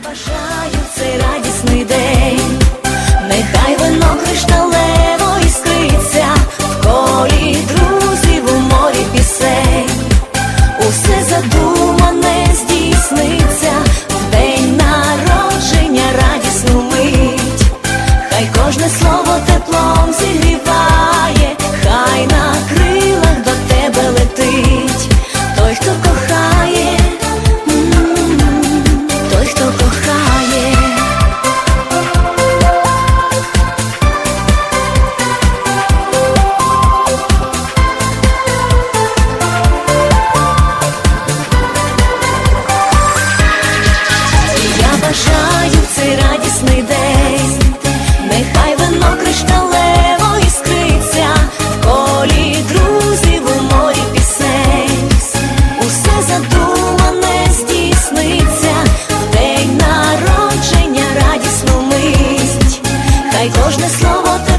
Бажаю цей радісний день, нехай вино кришталево іскриться в друзів у морі пісень. Усе задумане здійсниться в день народження радісну мить. Хай кожне слово теплом зігріває, Хай кожне слово